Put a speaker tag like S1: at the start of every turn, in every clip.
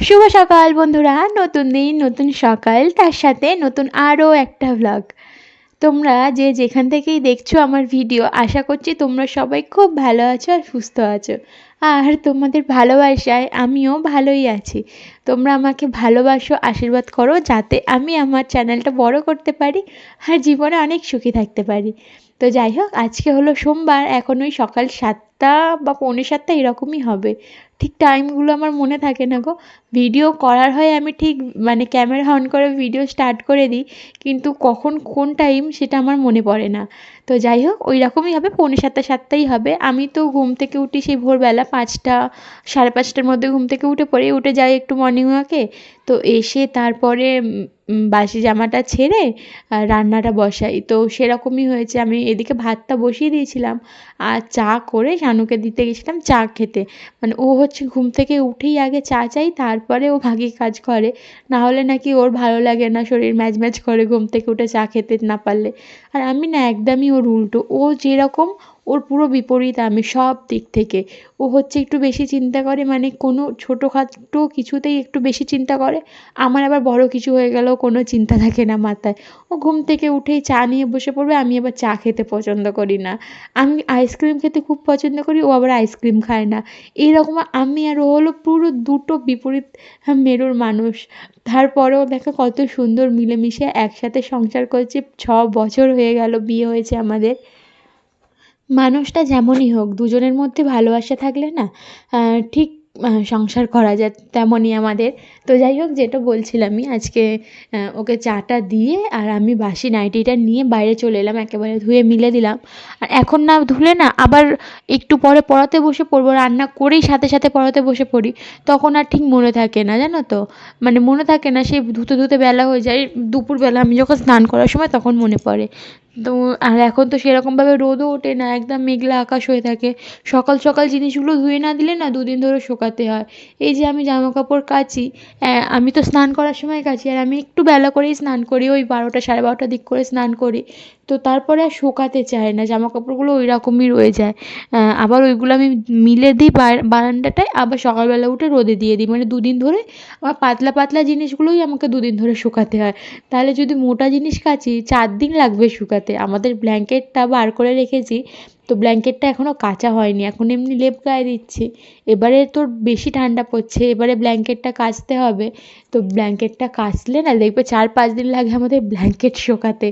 S1: শুভ সকাল বন্ধুরা, নতুন দিন, নতুন সকাল, তার সাথে নতুন আরও একটা ভ্লগ তোমরা যে যেখান থেকেই দেখছ আমার ভিডিও আশা করছি তোমরা সবাই খুব ভালো আছো আর সুস্থ আছো। আর তোমাদের ভালোবাসায় আমিও ভালোই আছি। তোমরা আমাকে ভালোবাসো, আশীর্বাদ করো, যাতে আমি আমার চ্যানেলটা বড় করতে পারি আর জীবনে অনেক সুখী থাকতে পারি। তো যাই হোক, আজকে হলো সোমবার, এখন ওই সকাল সাতটা বা পৌনে সাতটা এরকমই হবে। ঠিক টাইমগুলো আমার মনে থাকে না গো। ভিডিও করার হয় আমি ঠিক মানে ক্যামেরা অন করে ভিডিও স্টার্ট করে দিই, কিন্তু কখন কোন টাইম সেটা আমার মনে পড়ে না। তো যাই হোক ওই রকমই হবে, পৌনে সাতটা সাতটাই হবে। আমি তো ঘুম থেকে উঠি সেই ভোরবেলা পাঁচটা, সাড়ে পাঁচটার মধ্যে ঘুম থেকে উঠে পড়ি, উঠে যাই একটু মর্নিং ওয়াকে তো এসে তারপরে বাসি জামাটা ছেড়ে রান্নাটা বসাই। তো সেরকমই হয়েছে, আমি এদিকে ভাতটা বসিয়ে দিয়েছিলাম। আর চা করে শানুকে দিতে গেছিলাম চা খেতে। মানে ও হচ্ছে ঘুম থেকে উঠেই আগে চা চাই, তারপরে ও ভাগে কাজ করে। না হলে নাকি ওর ভালো লাগে না, শরীর ম্যাজ ম্যাজ করে ঘুম থেকে উঠে চা খেতে না পারলে। আর আমি না একদমই ওর উল্টো। ও যেরকম ওর পুরো বিপরীত আমি সব দিক থেকে। ও হচ্ছে একটু বেশি চিন্তা করে মানে কোনো ছোটোখাটো কিছুতেই একটু বেশি চিন্তা করে। আমার আবার বড় কিছু হয়ে গেলেও কোনো চিন্তা থাকে না মাথায়। ও ঘুম থেকে উঠেই চা নিয়ে বসে পড়বে, আমি আবার চা খেতে পছন্দ করি না। আমি আইসক্রিম খেতে খুব পছন্দ করি, ও আবার আইসক্রিম খায় না। এইরকম আমি আর ও হলো পুরো দুটো বিপরীত মেরুর মানুষ। তারপরেও দেখো কত সুন্দর মিলেমিশে একসাথে সংসার করছি। ছ বছর হয়ে গেল, বিয়ে হয়েছে আমাদের। মানুষটা যেমনই হোক, দুজনের মধ্যে ভালোবাসা থাকলে না ঠিক সংসার করা যায় তেমনই আমাদের। তো যাই হোক, যেটা বলছিলামই, আজকে ওকে চাটা দিয়ে আর আমি বাসি নাইটিটা নিয়ে বাইরে চলে এলাম, একেবারে ধুয়ে মিলে দিলাম। আর এখন না ধুলে না, আবার একটু পরে পড়াতে বসে পড়ব, রান্না করেই সাথে সাথে পড়াতে বসে পড়ি, তখন আর ঠিক মনে থাকে না, জানো তো? মানে মনে থাকে না, সেই ধুতে ধুতে বেলা হয়ে যায়। দুপুরবেলা আমি যখন স্নান করার সময় তখন মনে পড়ে। তো আর এখন তো সেরকমভাবে রোদও ওঠে না, একদম মেঘলা আকাশ হয়ে থাকে। সকাল সকাল জিনিসগুলো ধুয়ে না দিলে না দুদিন ধরে শোকাতে হয়। এই যে আমি জামা কাপড় কাচি আমি তো স্নান করার সময় কাচি, আর আমি বেলা করেই স্নান করি, ওই বারোটা সাড়ে বারোটার দিক করে স্নান করি। তো তারপরে আর শুকাতে চায় না জামা কাপড়গুলো ওই রকমই রয়ে যায়। আবার ওইগুলো আমি মিলে দিই বারান্দাটায়, আবার সকালবেলা উঠে রোদে দিয়ে দিই। মানে দুদিন ধরে আমার পাতলা পাতলা জিনিসগুলোই আমাকে দুদিন ধরে শুকাতে হয়। তাহলে যদি মোটা জিনিস কাচি, চার দিন লাগবে শুকাতে। আমাদের ব্ল্যাঙ্কেটটা বার করে রেখেছি তো ব্ল্যাঙ্কেটটা এখনও কাচা হয়নি, এখন এমনি লেপ গায়ে দিচ্ছি। এবারে তোর বেশি ঠান্ডা পড়ছে, এবারে ব্ল্যাঙ্কেটটা কাচতে হবে। তো ব্ল্যাঙ্কেটটা কাচলে না, দেখবে চার পাঁচ দিন লাগে আমাদের ব্ল্যাঙ্কেট শোকাতে।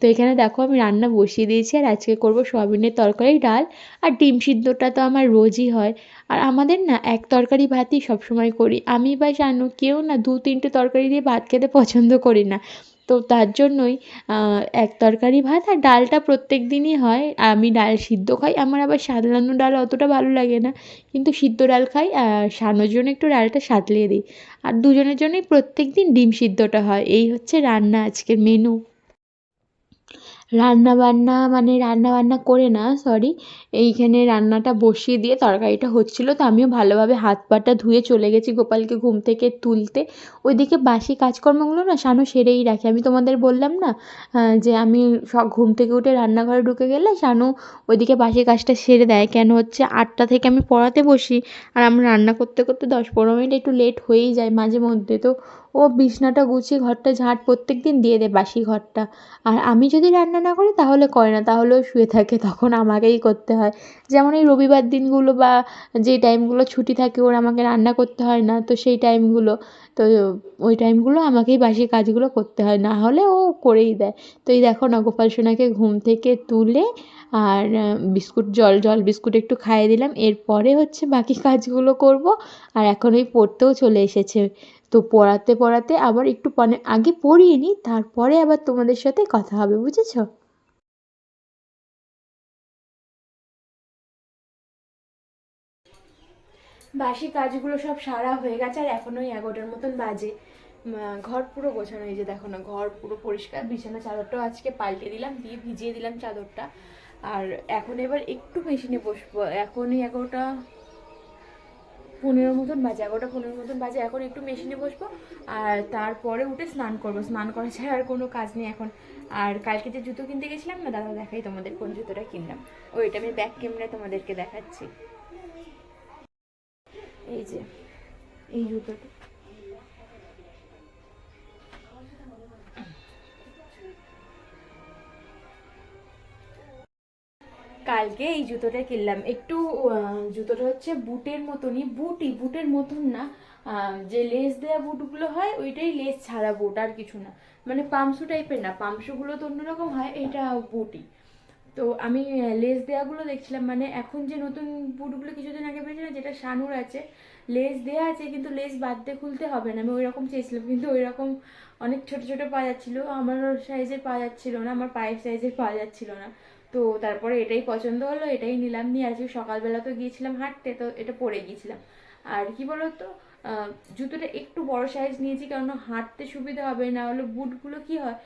S1: তো এখানে দেখো আমি রান্না বসিয়ে দিয়েছি, আর আজকে করব সয়াবিনের তরকারি, ডাল আর ডিম সিদ্ধটা তো আমার রোজই হয়। আর আমাদের না এক তরকারি ভাতই সবসময় করি। আমি বা জানো কেউ না দু তিনটে তরকারি দিয়ে ভাত খেতে পছন্দ করি না। তো তার জন্যই এক তরকারি ভাত আর ডালটা প্রত্যেক দিনই হয়। আমি ডাল সিদ্ধ খাই, আমার আবার সাদলানো ডাল অতটা ভালো লাগে না। কিন্তু সিদ্ধ ডাল খাই, আর সানোর জন্য একটু ডালটা সাতলিয়ে দিই। আর দুজনের জন্যই প্রত্যেক দিন ডিম সিদ্ধটা হয়। এই হচ্ছে রান্না আজকের মেনু রান্না বান্না মানে রান্না বান্না করে না সরি এইখানে রান্নাটা বসিয়ে দিয়ে তরকারিটা হচ্ছিল। তো আমিও ভালোভাবে হাত পাটা ধুয়ে চলে গেছি গোপালকে ঘুম থেকে তুলতে। ওইদিকে বাসি কাজকর্মগুলো না শানু সেরেই রাখে। আমি তোমাদের বললাম না যে আমি সব ঘুম থেকে উঠে রান্নাঘরে ঢুকে গেলে শানু ওইদিকে বাসি কাজটা সেরে দেয়। কেন হচ্ছে আটটা থেকে আমি পড়াতে বসি, আর আমি রান্না করতে করতে দশ পনেরো মিনিট একটু লেট হয়েই যায় মাঝে মধ্যে। তো ও বিছনাটা গুছিয়ে ঘরটা ঝাঁট প্রত্যেক দিন দিয়ে দেয় বাসি ঘরটা। আর আমি যদি রান্না না করি তাহলে করে না, তাহলে ও শুয়ে থাকে, তখন আমাকেই করতে হয়। যেমন এই রবিবার দিনগুলো বা যে টাইমগুলো ছুটি থাকে ওর আমাকে রান্না করতে হয় না, তো সেই টাইমগুলো, তো ওই টাইমগুলো আমাকেই বাসি কাজগুলো করতে হয়, না হলে ও করেই দেয়। তো এই দেখো না গোপাল সোনাকে ঘুম থেকে তুলে আর বিস্কুট, জল জল বিস্কুট একটু খাইয়ে দিলাম। এরপরে হচ্ছে বাকি কাজগুলো করব, আর এখন ওই পড়তেও চলে এসেছে। তো পড়াতে পড়াতে আবার একটু পরে আগে পড়িয়ে নিই, তারপরে আবার তোমাদের সাথে কথা হবে, বুঝেছ? বাসি কাজগুলো সব সারা হয়ে গেছে আর এখন ওই এগারোটার মতন বাজে। ঘর পুরো গোছানো, এই যে দেখো না, ঘর পুরো পরিষ্কার, বিছানা চাদরটাও আজকে পাল্টে দিলাম, দিয়ে ভিজিয়ে দিলাম চাদরটা। আর এখন এবার একটু মেশিনে বসবো, এখনই এগারোটা পনেরো মতন বাজে, এগারোটা পনেরো মতন বাজে, এখন একটু মেশিনে বসবো, আর তারপরে উঠে স্নান করব। স্নান করা ছাড়া আর কোনো কাজ নেই এখন। আর কালকে যে জুতো কিনতে গেছিলাম না, দাদা দেখাই তোমাদের কোন জুতোটা কিনলাম। ওইটা আমি ব্যাক ক্যামেরায় তোমাদেরকে দেখাচ্ছি। এই যে, এই জুতোটা। কালকে এই জুতোটা কিনলাম। একটু জুতোটা হচ্ছে বুটের মতনই বুটই বুটের মতন না। যে লেস দেওয়া বুটগুলো হয়, ওইটাই লেস ছাড়া বুট, আর কিছু না। মানে পামসু টাইপের না, পামসুগুলো তো অন্যরকম হয়, এটা বুটই তো আমি লেস দেওয়াগুলো দেখছিলাম মানে এখন যে নতুন বুটগুলো কিছুদিন আগে বেরিয়েছে না যেটা শানুর আছে লেস দেওয়া আছে, কিন্তু লেস বাদ দিয়ে খুলতে হবে না। আমি ওই রকম চেয়েছিলাম, কিন্তু ওই রকম অনেক ছোট ছোট পাওয়া যাচ্ছিল। আমার সাইজের পাওয়া যাচ্ছিল না, আমার পায়ের সাইজের পাওয়া যাচ্ছিল না। তো তারপরে এটাই পছন্দ হলো, এটাই নিলাম। নিয়ে আজকে সকালবেলা তো গিয়েছিলাম হাঁটতে, তো এটা পরে গিয়েছিলাম। আর কি বলতো জুতোটা একটু বড় সাইজ নিয়েছি কারণ হাঁটতে সুবিধা হবে, না হলে বুটগুলো কি হয়,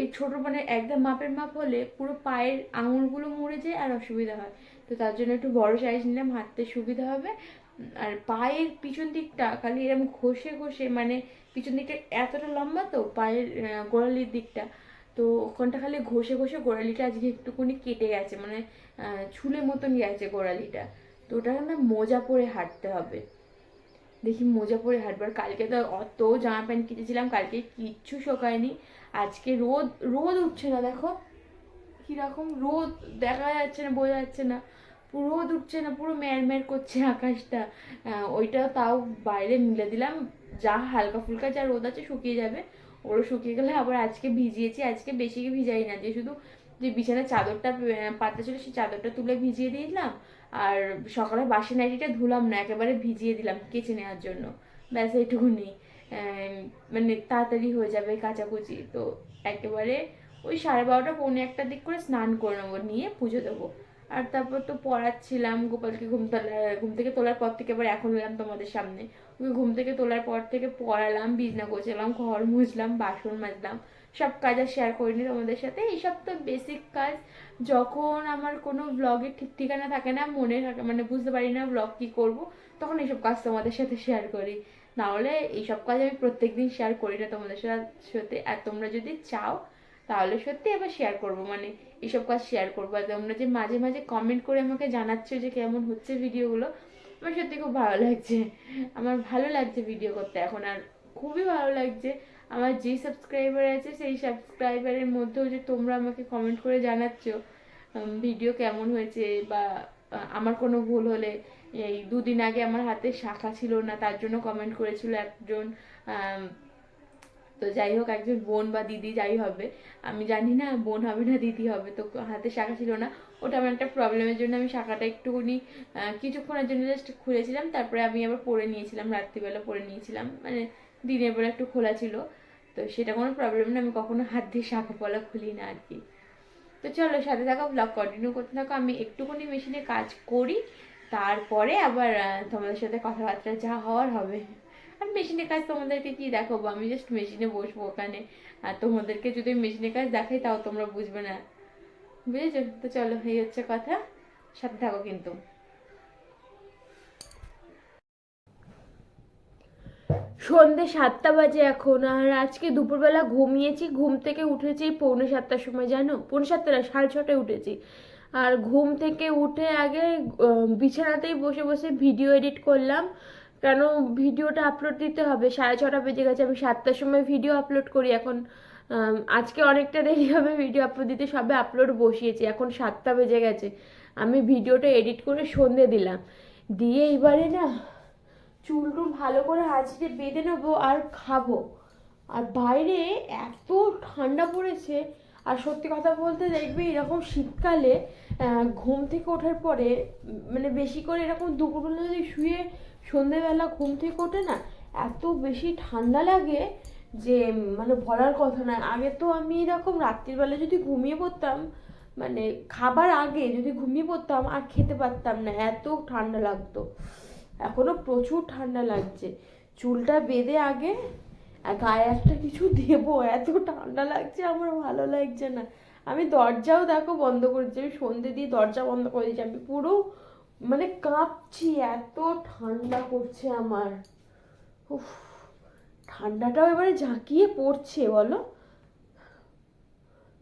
S1: এই ছোট মানে একদম মাপের মাপ হলে পুরো পায়ের আঙুলগুলো মরে যায় আর অসুবিধা হয়। তো তার জন্য একটু বড় সাইজ নিলাম, হাঁটতে সুবিধা হবে। আর পায়ের পিছন দিকটা খালি এরকম ঘষে ঘষে মানে পিছন দিকটা এতটা লম্বা তো, পায়ের গোড়ালির দিকটা তো ওখানটা খালি ঘষে ঘষে গোড়ালিটা আজকে একটুখানি কেটে গেছে মানে ছুলে মতন গেছে গোড়ালিটা। তো ওটা না মোজা পরে হাঁটতে হবে। দেখি মোজা পরে হাঁটবো। আর কালকে তো অত জামা প্যান্ট কিনেছিলাম কালকে কিচ্ছু শোকায়নি। আজকে রোদ রোদ উঠছে না, দেখো। কীরকম রোদ, দেখা যাচ্ছে না, বোঝা যাচ্ছে না। পুরো রোদ উঠছে না, পুরো ম্যারম্যার করছে আকাশটা। ওইটা তাও বাইরে মিলে দিলাম। যা হালকা ফুলকা যা রোদ আছে শুকিয়ে যাবে। ওরও শুকিয়ে গেলে আবার আজকে ভিজিয়েছি, আজকে বেশি ভিজাই না, যে শুধু যে বিছানার চাদরটা পাতা ছিল সেই চাদরটা তুলে ভিজিয়ে দিলাম, আর সকালে বাসি নাইটিটা ধুলাম না, একেবারে ভিজিয়ে দিলাম কেচে নেওয়ার জন্য। ব্যাস, এইটুকুনি। মানে তাড়াতাড়ি হয়ে যাবে কাচাকুচি, তো একেবারে ওই সাড়ে বারোটা, পৌনে একটা দিক করে স্নান করে নেব, নিয়ে পুজো দেবো। আর তারপর তো পড়াচ্ছিলাম, গোপালকে ঘুম ঘুম থেকে তোলার পর থেকে এবার এখন এলাম তোমাদের সামনে। ওকে ঘুম থেকে তোলার পর থেকে পড়ালাম, বিছনা গোছালাম, ঘর মুছলাম, বাসন মাজলাম, সব কাজ আর শেয়ার করিনি তোমাদের সাথে। এইসব তো বেসিক কাজ। যখন আমার কোনো ব্লগের ঠিক ঠিকানা থাকে না, মনে থাকে মানে বুঝতে পারি না ব্লগ কী করব, তখন এইসব কাজ তোমাদের সাথে শেয়ার করি। নাহলে এইসব কাজ আমি প্রত্যেকদিন শেয়ার করি না তোমাদের সাথে। আর তোমরা যদি চাও তাহলে সত্যি আবার শেয়ার করব মানে এইসব কাজ শেয়ার করব। আর তোমরা যে মাঝে মাঝে কমেন্ট করে আমাকে জানাচ্ছ যে কেমন হচ্ছে ভিডিওগুলো আমার সত্যি খুব ভালো লাগছে। আমার ভালো লাগছে ভিডিও করতে এখন, আর খুবই ভালো লাগছে। আমার যে সাবস্ক্রাইবার আছে, সেই সাবস্ক্রাইবারের মধ্যেও যে তোমরা আমাকে কমেন্ট করে জানাচ্ছ ভিডিও কেমন হয়েছে বা আমার কোনো ভুল হলে, এই দুদিন আগে আমার হাতে শাখা ছিল না, তার জন্য কমেন্ট করেছিল একজন তো যাই হোক, একজন বোন বা দিদি যাই হবে। আমি জানি না বোন হবে না দিদি হবে, তো হাতে শাখা ছিল না। ওটা আমার একটা প্রবলেমের জন্য আমি শাখাটা একটুখানি কিছুক্ষণের জন্য জাস্ট খুলেছিলাম। তারপরে আমি আবার পরে নিয়েছিলাম, রাত্রিবেলা পরে নিয়েছিলাম। মানে দিনের বেলা একটু খোলা ছিল। তো সেটা কোনো প্রবলেম না, আমি কখনো হাত দিয়ে শাখা পলা খুলি না আর কি। তো চলো সাথে থাকো ব্লগ কন্টিনিউ করতে থাকো। আমি একটুখানি মেশিনে কাজ করি, তারপরে আবার তোমাদের সাথে কথাবার্তা যা হওয়ার হবে। আর মেশিনের কাজ তোমাদেরকে কি দেখাবো? আমি জাস্ট মেশিনে বসবো ওখানে। আর তোমাদেরকে যদি মেশিনের কাজ দেখাই, তাও তোমরা বুঝবে না। বুঝেছ? তো চলো, এই হচ্ছে কথা। সাথে থাকো কিন্তু। সন্ধে সাতটা বাজে এখন, আর আজকে দুপুরবেলা ঘুমিয়েছি। ঘুম থেকে উঠেছি পৌনে সাতটার সময়, জানো? পৌনে সাতটা না, সাড়ে ছটায় উঠেছি। আর ঘুম থেকে উঠে আগে বিছানাতেই বসে বসে ভিডিও এডিট করলাম। কেন ভিডিওটা আপলোড দিতে হবে? সাড়ে ছটা বেজে গেছে, আমি সাতটার সময় ভিডিও আপলোড করি এখন। আজকে অনেকটা দেরি হবে ভিডিও আপলোড দিতে, সবে আপলোড বসিয়েছি, এখন সাতটা বেজে গেছে। আমি ভিডিওটা এডিট করে সন্ধে দিলাম। দিয়ে এবারে না চুল টুল ভালো করে আজকে বেঁধে নেব আর খাব। আর বাইরে এত ঠান্ডা পড়েছে আর সত্যি কথা বলতে দেখবে এরকম শীতকালে ঘুম থেকে ওঠার পরে মানে বেশি করে এরকম দুপুরবেলা যদি শুয়ে সন্ধেবেলা ঘুম থেকে ওঠে না, এত বেশি ঠান্ডা লাগে যে মানে বলার কথা না আগে তো আমি এরকম রাত্রিবেলা যদি ঘুমিয়ে পড়তাম মানে খাবার আগে যদি ঘুমিয়ে পড়তাম আর খেতে পারতাম না, এত ঠান্ডা লাগতো। এখনও প্রচুর ঠান্ডা লাগছে। চুলটা বেঁধে আগে আর গায়ে একটা কিছু দেবো, এত ঠান্ডা লাগছে, আমার ভালো লাগছে না। আমি দরজাও দেখো বন্ধ করে দিচ্ছি আমি সন্ধে দিয়ে দরজা বন্ধ করে দিয়েছি, আমি পুরো মানে কাঁপছি, এত ঠান্ডা করছে আমার। উফ, ঠান্ডাটাও এবারে ঝাঁকিয়ে পড়ছে, বলো।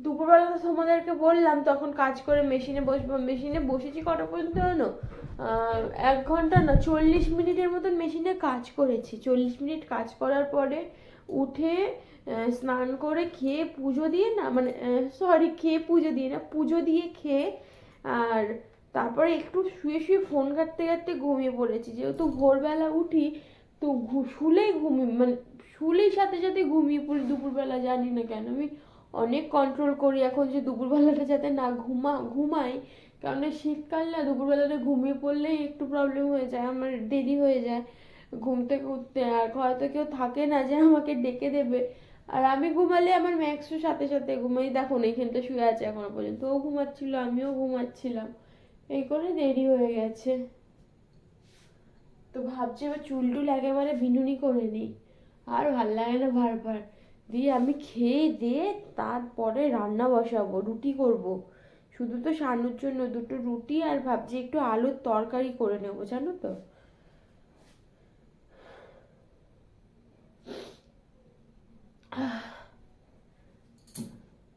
S1: দুপুরবেলা তো তোমাদেরকে বললাম, তখন কাজ করে মেশিনে বসবো মেশিনে বসেছি কটা পর্যন্ত জানো? এক ঘণ্টা না, চল্লিশ মিনিটের মতন মেশিনে কাজ করেছি। চল্লিশ মিনিট কাজ করার পরে উঠে স্নান করে খেয়ে পুজো দিয়ে না মানে সরি খেয়ে পুজো দিয়ে না, পুজো দিয়ে খেয়ে
S2: আর তারপরে একটু শুয়ে শুয়ে ফোন ঘাঁটতে ঘাঁটতে ঘুমিয়ে পড়েছি। যেহেতু ভোরবেলা উঠি, তো শুলেই ঘুমিয়ে মানে শুলেই সাথে সাথে ঘুমিয়ে পড়ি, দুপুরবেলা জানি না কেন। আমি অনেক কন্ট্রোল করি এখন যে দুপুরবেলাটা যাতে না ঘুমা, ঘুমাই, কারণ শীতকাল না, দুপুরবেলাটা ঘুমিয়ে পড়লেই একটু প্রবলেম হয়ে যায়, আমার দেরি হয়ে যায়। ঘুম থেকে উঠতে, আর হয়তো কেউ থাকে না যে আমাকে ডেকে দেবে। আর আমি ঘুমালে আমার ম্যাক্সও সাথে সাথে ঘুমাই দেখো না, এখানটা শুয়ে আছে এখনও পর্যন্ত। ও ঘুমাচ্ছিল, আমিও ঘুমাচ্ছিলাম। এই করে দেরি হয়ে গেছে। তো ভাবছি এবার চুল টুল একেবারে বিনুনি করে নিই। আর ভালো লাগে না ভারবার দিয়ে আমি খেয়ে দিয়ে তারপরে রান্না বসাবো, রুটি করব। শুধু তো শানুর জন্য দুটো রুটি, আর ভাবছি একটু আলুর তরকারি করে নেব, জানো তো?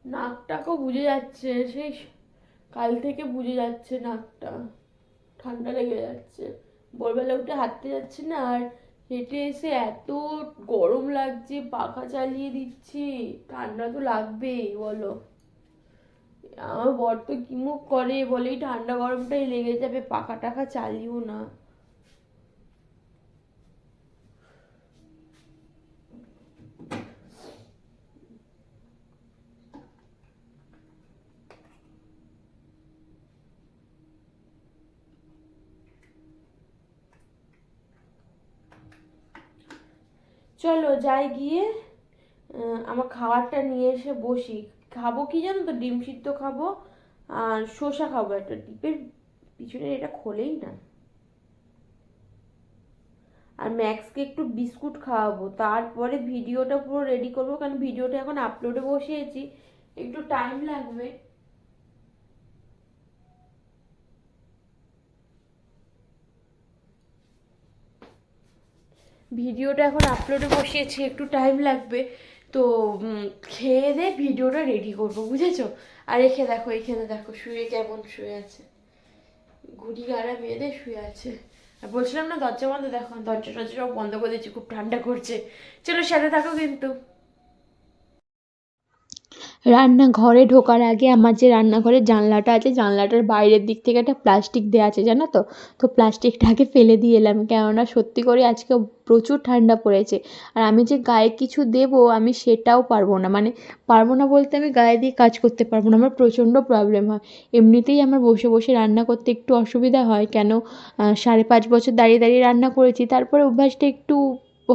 S2: নাকটাকেও বুঝে যাচ্ছে সেই কাল থেকে বুঝে যাচ্ছে নাকটা। ঠান্ডা লেগে যাচ্ছে। ভোরবেলা উঠে হাঁটতে যাচ্ছি না, আর হেঁটে এসে এত গরম লাগছে, পাখা চালিয়ে দিচ্ছি। ঠান্ডা তো লাগবেই, বলো। আমার বর তো কি মুখ করে, বলে এই ঠান্ডা গরমটাই লেগে যাবে, পাখা টাখা চালিও না। চলো যাই গিয়ে আমার খাবারটা নিয়ে এসে বসি। খাব কি জানো তো? ডিম সিদ্ধ খাব আর শসা খাব একটা ডিপের পিছনে, এটা খোলেই না। আর ম্যাক্সকে একটু বিস্কুট খাওয়াবো। তারপরে ভিডিওটা পুরো রেডি করব, কারণ ভিডিওটা এখন আপলোডে বসিয়েছি। একটু টাইম লাগবে। ভিডিওটা এখন আপলোডে বসিয়েছি, একটু টাইম লাগবে। তো খেয়ে দে, ভিডিওটা রেডি করব, বুঝেছ? আর এখে দেখো, এখানে দেখো, শুয়ে কেমন শুয়ে আছে। ঘুড়ি গাড়া বেঁধে শুয়ে আছে। আর বলছিলাম না, দরজা বন্ধ, দেখো দরজা টরজা সব বন্ধ করে দিচ্ছি খুব ঠান্ডা করছে। চলো সাথে থাকো কিন্তু।
S1: রান্নাঘরে ঢোকার আগে আমার যে রান্নাঘরের জানলাটা আছে, জানলাটার বাইরের দিক থেকে একটা প্লাস্টিক দেওয়া আছে, জানো তো? তো প্লাস্টিকটাকে ফেলে দিয়ে এলাম। কেননা সত্যি করে আজকে প্রচুর ঠান্ডা পড়েছে। আর আমি যে গায়ে কিছু দেবো, আমি সেটাও পারব না। মানে পারব না বলতে আমি গায়ে দিয়ে কাজ করতে পারব না। আমার প্রচণ্ড প্রবলেম হয়। এমনিতেই আমার বসে বসে রান্না করতে একটু অসুবিধা হয়। কেন সাড়ে পাঁচ বছর দাঁড়িয়ে দাঁড়িয়ে রান্না করেছি, তারপরে অভ্যাসটা একটু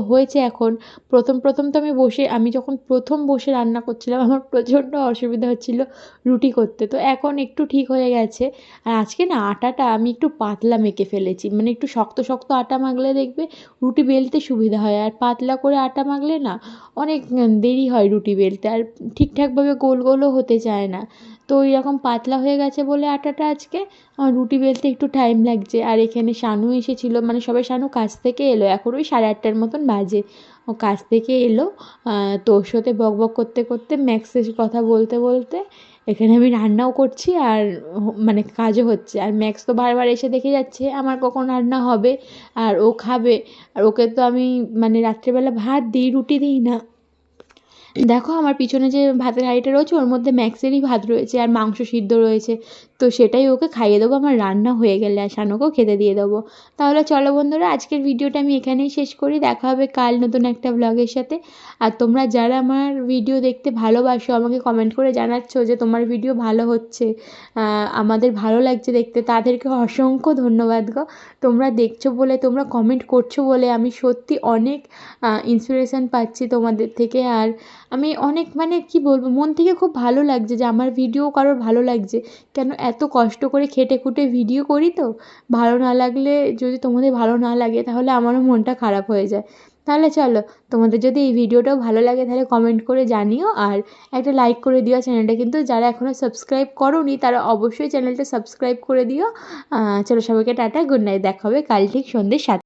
S1: হয়েছে এখন। প্রথম প্রথম তো আমি বসে, আমি যখন প্রথম বসে রান্না করছিলাম, আমার প্রচণ্ড অসুবিধা হচ্ছিল রুটি করতে। তো এখন একটু ঠিক হয়ে গেছে। আর আজকে না আটাটা আমি একটু পাতলা মেখে ফেলেছি। মানে একটু শক্ত শক্ত আটা মাখলে দেখবে রুটি বেলতে সুবিধা হয়। আর পাতলা করে আটা মাখলে না অনেক দেরি হয় রুটি বেলতে। আর ঠিকঠাকভাবে গোল, গোলও হতে চায় না। তো ওই রকম পাতলা হয়ে গেছে বলে আটাটা আজকে আমার রুটি বেলতে একটু টাইম লাগছে। আর এখানে শানু এসেছিল মানে সবাই শানু কাজ থেকে এলো এখন ওই সাড়ে আটটার মতন বাজে। ও কাজ থেকে এলো আহ, তো ওর সাথে বক বক করতে করতে ম্যাক্সের কথা বলতে বলতে এখানে আমি রান্নাও করছি আর মানে কাজও হচ্ছে। আর ম্যাক্স তো বারবার এসে দেখে যাচ্ছে আমার কখন রান্না হবে? আর ও খাবে। আর ওকে তো আমি মানে রাত্রেবেলা ভাত দিই রুটি দিই না। দেখো আমার পিছনে যে ভাতের হাঁড়িটা রয়েছে, ওর মধ্যে ম্যাক্সেরই ভাত রয়েছে আর মাংস সিদ্ধ রয়েছে। তো সেটাই ওকে খাইয়ে দেবো, আমার রান্না হয়ে গেলে আর শানুকেও খেতে দিয়ে দেবো। তাহলে চলো বন্ধুরা, আজকের ভিডিওটা আমি এখানেই শেষ করি। দেখা হবে কাল নতুন একটা ব্লগের সাথে। আর তোমরা যারা আমার ভিডিও দেখতে ভালোবাসো, আমাকে কমেন্ট করে জানাচ্ছ যে তোমার ভিডিও ভালো হচ্ছে আমাদের ভালো লাগছে দেখতে, তাদেরকে অসংখ্য ধন্যবাদ গো। তোমরা দেখছ বলে, তোমরা কমেন্ট করছ বলে আমি সত্যি অনেক ইন্সপিরেশান পাচ্ছি তোমাদের থেকে। আর আমি অনেক মানে কি বলব, মন থেকে খুব ভালো লাগছে যে আমার ভিডিও কারোর ভালো লাগছে। কেন এত কষ্ট করে খেটে খুঁটে ভিডিও করি তো? ভালো না লাগলে যদি তোমাদের ভালো না লাগে তাহলে আমারও মনটা খারাপ হয়ে যায়। তাহলে চলো, তোমাদের যদি এই ভিডিওটাও ভালো লাগে তাহলে কমেন্ট করে জানিও আর একটা লাইক করে দিও চ্যানেলটা কিন্তু যারা এখনও সাবস্ক্রাইব করোনি তারা অবশ্যই চ্যানেলটা সাবস্ক্রাইব করে দিও। চলো সবাইকে টাটা গুড নাইট দেখা হবে কাল ঠিক সন্ধ্যে সাত